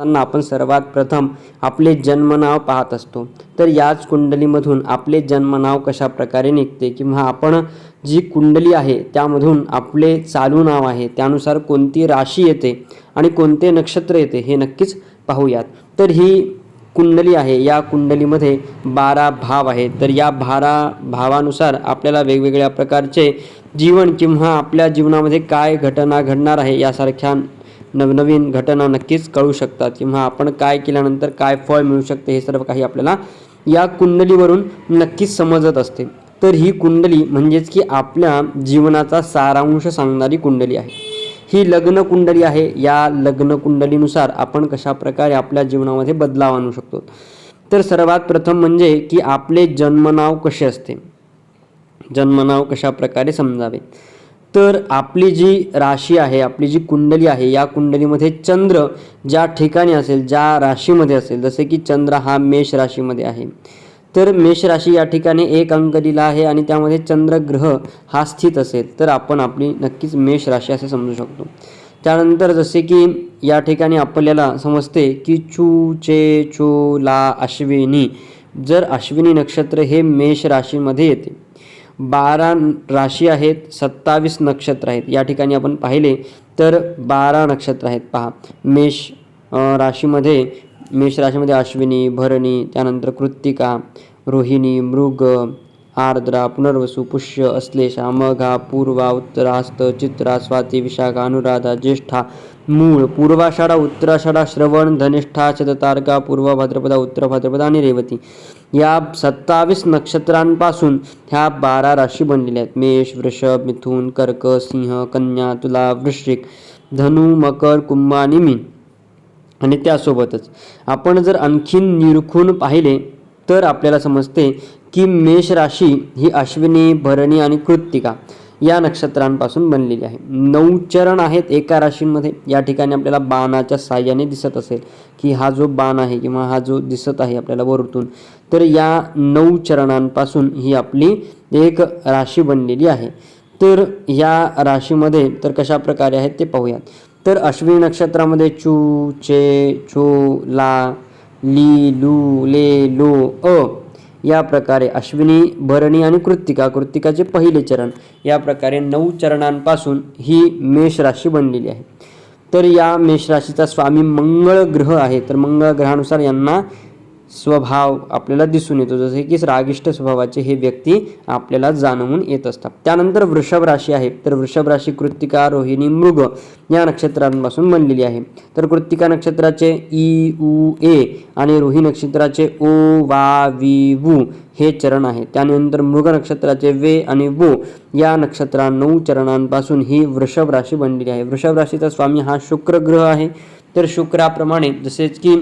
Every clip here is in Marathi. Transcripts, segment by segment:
असताना आपण सर्वात प्रथम आपले जन्मनाव पाहत असतो. तर याच कुंडलीमधून आपले जन्मनाव कशा प्रकारे निघते किंवा आपण जी कुंडली आहे त्यामधून आपले चालू नाव आहे त्यानुसार कोणती राशी येते आणि कोणते नक्षत्र येते हे नक्कीच पाहूयात. तर ही कुंडली आहे या कुंडलीमध्ये बारा भाव आहेत. तर या बारा भावानुसार आपल्याला वेगवेगळ्या प्रकारचे जीवन किंवा आपल्या जीवनामध्ये काय घटना घडणार आहे यासारख्या नवनवीन घटना नक्कीच कळू शकतात. किंवा आपण काय केल्यानंतर काय फळ मिळू शकते हे सर्व काही आपल्याला या कुंडलीवरून नक्कीच समजत असते. तर ही कुंडली म्हणजेच की आपल्या जीवनाचा सारांश सांगणारी कुंडली आहे. ही लग्न कुंडली आहे. या लग्न कुंडलीनुसार आपण कशाप्रकारे आपल्या जीवनामध्ये बदलाव आणू शकतो? तर सर्वात प्रथम म्हणजे की आपले जन्मनाव कसे असते? जन्मनाव कशा प्रकारे समजावे? तर आपली जी राशी आहे आपली जी कुंडली आहे या कुंडलीमध्ये चंद्र ज्या ठिकाणी असेल ज्या राशीमध्ये असेल जसे की चंद्र हा मेष राशीमध्ये आहे. तर मेष राशी या ठिकाणी एक अंक दिला आहे आणि त्यामध्ये चंद्र ग्रह हा स्थित असेल तर आपण आपली नक्कीच मेष राशी असे समजू शकतो. त्यानंतर जसे की या ठिकाणी आपल्याला समजते की चू चे चो ला अश्विनी जर अश्विनी नक्षत्र हे मेष राशीमध्ये येते. बारा राशी आहेत सत्तावीस नक्षत्र आहेत. या ठिकाणी आपण पाहिले तर बारा नक्षत्र आहेत. पहा मेष राशीमध्ये मेष राशीमध्ये अश्विनी भरणी त्यानंतर कृत्तिका रोहिणी मृग आर्द्रा पुनर्वसू पुष्य अश्लेषा मघा पूर्वा उत्तरास्त चित्रा स्वाती विशाखा अनुराधा ज्येष्ठा मूळ पूर्वाषाढा उत्तराषाढा श्रवण धनिष्ठा शततारका पूर्व भाद्रपदा उत्तर भाद्रपदा आणि रेवती. या सत्तावीस नक्षत्रांपासून ह्या बारा राशी बनलेल्या आहेत. मेष वृषभ मिथून कर्क सिंह कन्या तुला वृश्चिक धनु मकर कुंभ आणि मीन आणि त्यासोबतच. आपण जर आणखीन निरखून पाहिले तर आपल्याला समजते की मेष राशी ही अश्विनी भरणी आणि कृत्तिका या नक्षत्रांपासून बनलेली आहे. नऊ चरण आहेत एका राशींमध्ये. या ठिकाणी आपल्याला बाणाच्या साह्याने दिसत असेल की हा जो बाण आहे किंवा हा जो दिसत आहे आपल्याला वरतून तर या नऊ चरणांपासून ही आपली एक राशी बनलेली आहे. तर या राशीमध्ये तर कशा प्रकारे आहेत ते पाहूयात. तर अश्विनी नक्षत्रामध्ये चू चे चो ला ली लू ले लो अ या प्रकारे अश्विनी भरणी आणि कृत्तिका कृत्तिकाचे पहिले चरण या प्रकारे नऊ चरणांपासून ही मेष राशी बनलेली आहे. तर या मेष राशीचा स्वामी मंगळ ग्रह आहे. तर मंगळ ग्रहानुसार यांना स्वभाव आपल्याला दिसून येतो. जसे की रागिष्ट स्वभावाचे हे व्यक्ती आपल्याला जाणवून येत असतात. त्यानंतर वृषभ राशी आहे. तर वृषभ राशी कृत्तिका रोहिणी मृग या नक्षत्रांपासून बनलेली आहे. तर कृत्तिका नक्षत्राचे ई उ ए आणि रोही नक्षत्राचे ओ वा वी वू हे चरण आहे. त्यानंतर मृग नक्षत्राचे वे आणि वो या नक्षत्रा नऊ चरणांपासून ही वृषभ राशी बनलेली आहे. वृषभ राशीचा स्वामी हा शुक्र ग्रह आहे. तर शुक्राप्रमाणे जसेच की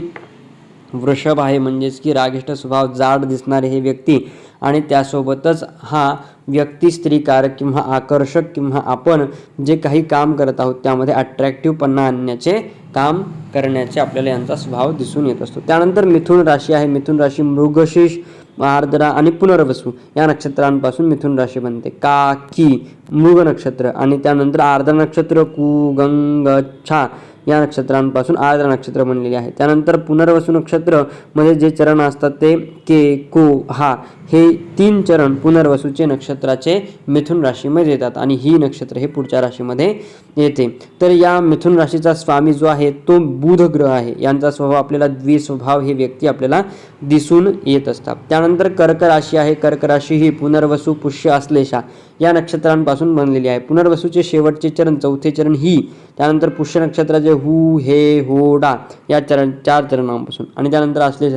वृषभ आहे म्हणजेच की रागिष्ट स्वभाव जाड दिसणारे हे व्यक्ती. आणि त्यासोबतच हा व्यक्ती स्त्रीकारक किंवा आकर्षक किंवा आपण जे काही काम करत आहोत त्यामध्ये अट्रॅक्टिव्हपणा आणण्याचे काम करण्याचे आपल्याला यांचा स्वभाव दिसून येत असतो. त्यानंतर मिथुन राशी आहे. मिथुन राशी मृगशीष आर्द्रा आणि पुनर्वसू या नक्षत्रांपासून मिथुन राशी बनते. का की मृग नक्षत्र आणि त्यानंतर आर्द्रा नक्षत्र कु गंग छा या नक्षत्रांपासून आर्द्र नक्षत्र बनलेले आहे. त्यानंतर पुनर्वसू नक्षत्रमध्ये जे चरण असतात ते के को हा हे तीन चरण पुनर्वसूचे नक्षत्राचे मिथुन राशीमध्ये येतात आणि ही नक्षत्र हे पुढच्या राशीमध्ये येते. तर या मिथुन राशीचा स्वामी जो आहे तो बुध ग्रह आहे. यांचा स्वभाव आपल्याला द्विस्वभाव हे व्यक्ती आपल्याला दिसून येत असतात. त्यानंतर कर्क राशी आहे. कर्क राशी ही पुनर्वसू पुष्य आश्लेषा या नक्षत्रांपासून बनलेली आहे. पुनर्वसूचे शेवटचे चरण चौथे चरण ही त्यानंतर पुष्य नक्षत्राचे हु हे हो डा या चरण चार चरणांपासून. आणि त्यानंतर असलेशा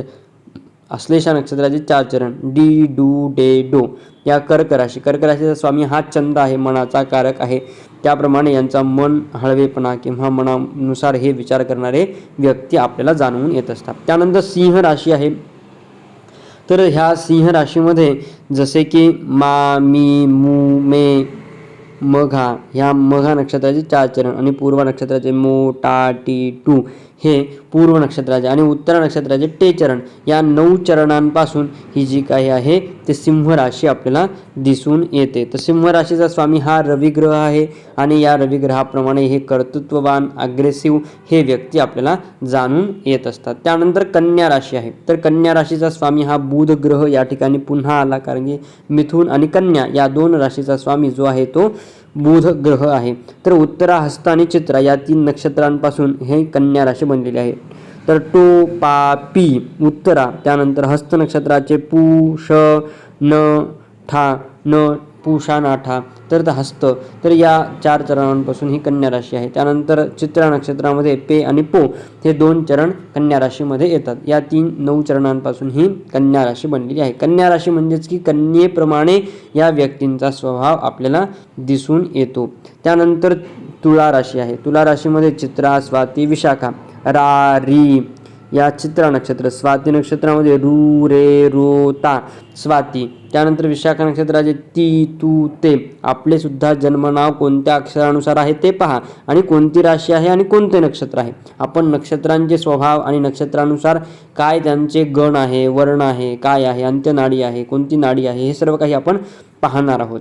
आश्लेषा नक्षत्राचे चार चरण. डी डू डे डो. या कर्क राशी कर्क राशीचा स्वामी हा छंद आहे मनाचा कारक आहे. त्याप्रमाणे यांचा मन हळवेपणा किंवा मनानुसार हे विचार करणारे व्यक्ती आपल्याला जाणवून येत असतात. त्यानंतर सिंह राशी आहे. तर ह्या सिंह राशीमध्ये जसे की मा मी मू मे मघा ह्या मघा नक्षत्राचे चार चरण आणि पूर्व नक्षत्राचे मो टा टी टू हे पूर्व नक्षत्राचे आणि उत्तर नक्षत्राचे टे चरण. या नऊ चरणांपासून ही जी काही आहे ते सिंह राशी आपल्याला दिसून येते. तर सिंह राशीचा स्वामी हा रविग्रह आहे आणि या रविग्रहाप्रमाणे हे कर्तृत्ववान अग्रेसिव्ह हे व्यक्ती आपल्याला जाणून येत असतात. त्यानंतर कन्या राशी आहे. तर कन्या राशीचा स्वामी हा बुध ग्रह या ठिकाणी पुन्हा आला कारण की मिथुन आणि कन्या या दोन राशीचा स्वामी जो आहे तो बुध ग्रह आहे. तर उत्तरा हस्त आणि चित्रा या तीन नक्षत्रांपासून हे कन्या राशी बनलेली आहे. तर टो पा पी उत्तरा त्यानंतर हस्त नक्षत्राचे पू श न ठा न पूषा नाठा तर हस्त तर या चार चरणांपासून ही कन्या राशी आहे. त्यानंतर चित्रा नक्षत्रामध्ये पे आणि पो हे दोन चरण कन्या राशीमध्ये येतात. या तीन नऊ चरणांपासून ही कन्या राशी बनलेली आहे. कन्या राशी म्हणजेच की कन्येप्रमाणे या व्यक्तींचा स्वभाव आपल्याला दिसून येतो. त्यानंतर तुळा राशी आहे. तुला राशीमध्ये चित्रा स्वाती विशाखा रा री या चित्रा नक्षत्र स्वाती नक्षत्रामध्ये रू रे रो ता स्वाती. त्यानंतर विशाखा नक्षत्राचे ती तू ते. आपले सुद्धा जन्मनाव कोणत्या अक्षरानुसार आहे ते पहा. आणि कोणती राशी आहे आणि कोणते नक्षत्र आहे? आपण नक्षत्रांचे स्वभाव आणि नक्षत्रानुसार काय त्यांचे गण आहे वर्ण आहे काय आहे अंत्यनाडी आहे कोणती नाडी आहे हे सर्व काही आपण पाहणार आहोत.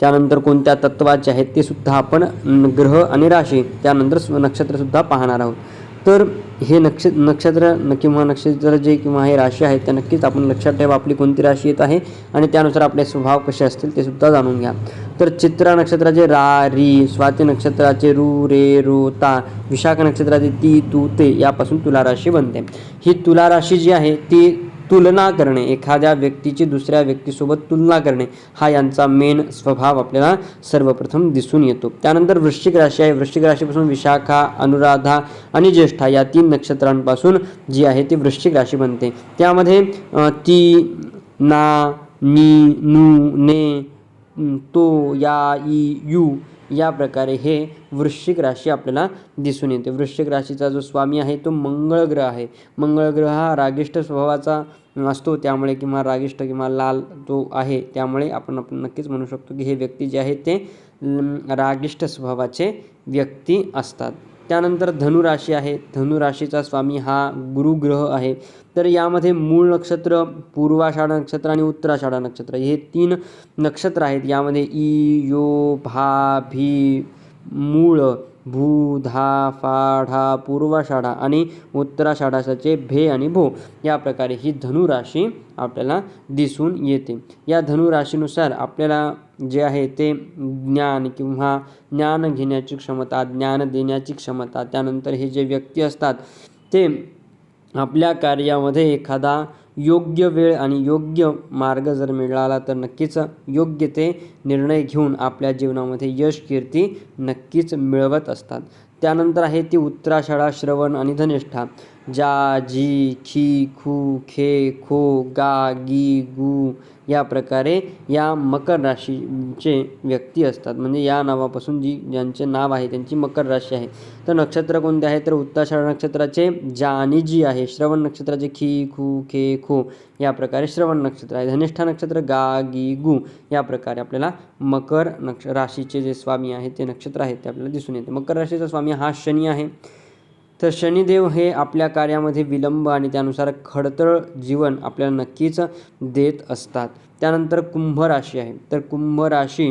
त्यानंतर कोणत्या तत्वाचे आहेत ते सुद्धा आपण ग्रह आणि राशी त्यानंतर स्व- नक्षत्रसुद्धा पाहणार आहोत. तर हे नक्ष नक्षत्र न- किंवा नक्षत्र जे किंवा हे राशी आहेत त्या नक्कीच आपण लक्षात ठेवा आपली कोणती राशी येत आहे आणि त्यानुसार आपले स्वभाव कसे असतील ते सुद्धा जाणून घ्या. तर चित्रा नक्षत्राचे रा री स्वाती नक्षत्राचे रू रे रो ता विशाख नक्षत्राचे ती तू ते यापासून तुला राशी बनते. ही तुला राशी जी आहे ती तुलना करणे एखाद्या व्यक्तीची दुसऱ्या व्यक्तीसोबत तुलना करणे हा यांचा मेन स्वभाव आपल्याला सर्वप्रथम दिसून येतो. त्यानंतर वृश्चिक राशी आहे. वृश्चिक राशीपासून विशाखा अनुराधा आणि ज्येष्ठा या तीन नक्षत्रांपासून जी आहे ती वृश्चिक राशी बनते. त्यामध्ये ती ना नी नू ने तो या ई यू या प्रकारे हे वृश्चिक राशी आपल्याला दिसून येते. वृश्चिक राशीचा जो स्वामी आहे तो मंगळ ग्रह आहे. मंगळ ग्रह हा रागिष्ट स्वभावाचा असतो त्यामुळे किंवा रागिष्ट किंवा लाल जो आहे त्यामुळे आपण आपण नक्कीच म्हणू शकतो की हे व्यक्ती जे आहेत ते रागिष्ट स्वभावाचे व्यक्ती असतात. त्यानंतर धनुराशी आहे. धनुराशीचा स्वामी हा गुरुग्रह आहे. तर यामध्ये मूळ नक्षत्र पूर्वाषाढा नक्षत्र आणि उत्तराषाढा नक्षत्र हे तीन नक्षत्र आहेत. यामध्ये ई यो भा भी मूळ भू धा फा ढा पूर्वाषाढा आणि उत्तराषाढाचे भे आणि भो या प्रकारे ही धनुराशी आपल्याला दिसून येते. या धनुराशीनुसार आपल्याला जे आहे ते ज्ञान किंवा ज्ञान घेण्याची क्षमता ज्ञान देण्याची क्षमता त्यानंतर हे जे व्यक्ती असतात ते आपल्या कार्यामध्ये एखादा योग्य वेळ आणि योग्य मार्ग जर मिळाला तर नक्कीच योग्य ते निर्णय घेऊन आपल्या जीवनामध्ये यश कीर्ती नक्कीच मिळवत असतात. त्यानंतर आहे ती उत्तराषाढा श्रवण आणि धनिष्ठा. जा जी खी खू खे खो गा गी गू या प्रकारे या मकर राशीचे व्यक्ती असतात. म्हणजे या नावापासून जी ज्यांचे नाव आहे त्यांची मकर राशी आहे. तर नक्षत्र कोणते आहे? तर उत्तराषाढ नक्षत्राचे जा आणि जी आहे. श्रवण नक्षत्राचे खी खू खे खो या प्रकारे श्रवण नक्षत्र आहे. धनिष्ठा नक्षत्र गा गी गु या प्रकारे आपल्याला मकर नक्ष राशीचे जे स्वामी आहेत ते नक्षत्र आहेत ते आपल्याला दिसून येते. मकर राशीचा स्वामी हा शनी आहे. तर शनिदेव हे आपल्या कार्यामध्ये विलंब आणि त्यानुसार खडतळ जीवन आपल्याला नक्कीच देत असतात. त्यानंतर कुंभ राशी आहे. तर कुंभ राशी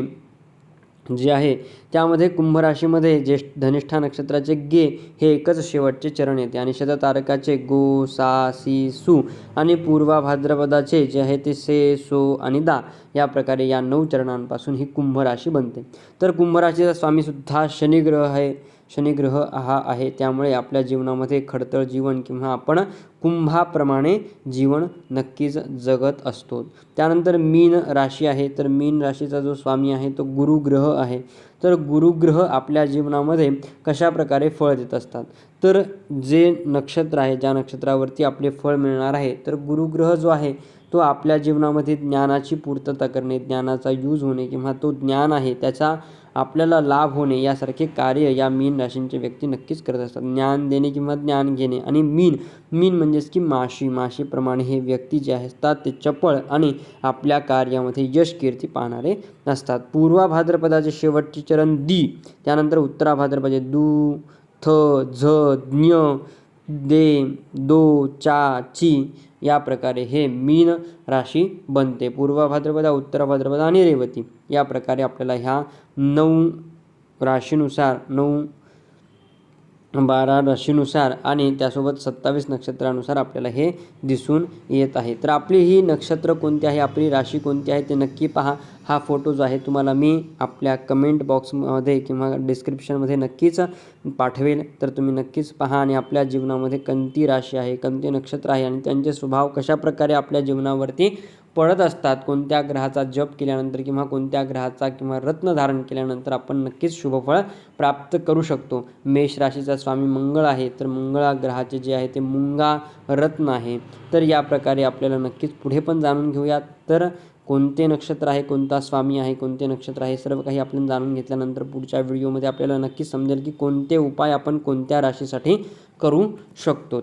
जी आहे त्यामध्ये कुंभ राशीमध्ये ज्येष्ठ धनिष्ठा नक्षत्राचे गे हे एकच शेवटचे चरण येते आणि शततारकाचे गो सा सी सु आणि पूर्वा भाद्रपदाचे जे आहे ते से सो आणि दा या प्रकारे या नऊ चरणांपासून ही कुंभ राशी बनते. तर कुंभ राशीचा स्वामीसुद्धा शनिग्रह आहे. शनिग्रह हा आहे. त्यामुळे आपल्या जीवनामध्ये खडतळ जीवन किंवा आपण कुंभाप्रमाणे जीवन नक्कीच जगत असतो. त्यानंतर मीन राशी आहे. तर मीन राशीचा जो स्वामी आहे तो गुरुग्रह आहे. तर गुरुग्रह आपल्या जीवनामध्ये कशा प्रकारे फळ देत असतात? तर जे नक्षत्र आहे ज्या नक्षत्रावरती आपले फळ मिळणार आहे तर गुरुग्रह जो आहे तो आपल्या जीवनामध्ये ज्ञानाची पूर्तता करणे ज्ञानाचा यूज होणे किंवा तो ज्ञान आहे त्याचा आपल्याला लाभ होणे यासारखे कार्य या मीन राशींचे व्यक्ती नक्कीच करत असतात. ज्ञान देणे किंवा ज्ञान घेणे आणि मीन मीन म्हणजेच की माशी माशीप्रमाणे हे व्यक्ती जे असतात ते चपळ आणि आपल्या कार्यामध्ये यश कीर्ती पाहणारे असतात. पूर्वा भाद्रपदाचे शेवटचे चरण दी त्यानंतर उत्तरा भाद्रपदाचे दू थ झ ज्ञ दे दो चा ची या प्रकारे हे मीन राशी बनते. पूर्व भाद्रपदा उत्तर भाद्रपदा आणि रेवती. या प्रकारे आपल्याला ह्या नऊ राशीनुसार नऊ बारा राशीनुसार आणि त्यासोबत सत्तावीस नक्षत्रानुसार आपल्याला हे दिसून येत आहे. तर आपली ही नक्षत्र कोणती आहे? आपली राशी कोणती आहे? ते नक्की पहा. हा फोटो जो आहे तुम्हाला मी आपल्या कमेंट बॉक्समध्ये किंवा डिस्क्रिप्शनमध्ये नक्कीच पाठवेल. तर तुम्ही नक्कीच पहा आणि आपल्या जीवनामध्ये कोणती राशी आहे कोणते नक्षत्र आहे आणि त्यांचे स्वभाव कशाप्रकारे आपल्या जीवनावरती पडत असतात कोणत्या ग्रहाचा जप केल्यानंतर किंवा कोणत्या ग्रहाचा किंवा रत्न धारण केल्यानंतर आपण नक्कीच शुभफळ प्राप्त करू शकतो. मेष राशीचा स्वामी मंगळ आहे तर मंगळा ग्रहाचे जे आहे ते मुंगा रत्न आहे. तर या प्रकारे आपल्याला नक्कीच पुढे पण जाणून घेऊयात. तर कोणते नक्षत्र आहे कोणता स्वामी आहे कोणते नक्षत्र आहे सर्व काही आपण जाणून घेतल्यानंतर पुढच्या व्हिडिओमध्ये आपल्याला नक्कीच समजेल की कोणते उपाय आपण कोणत्या राशीसाठी करू शकतो.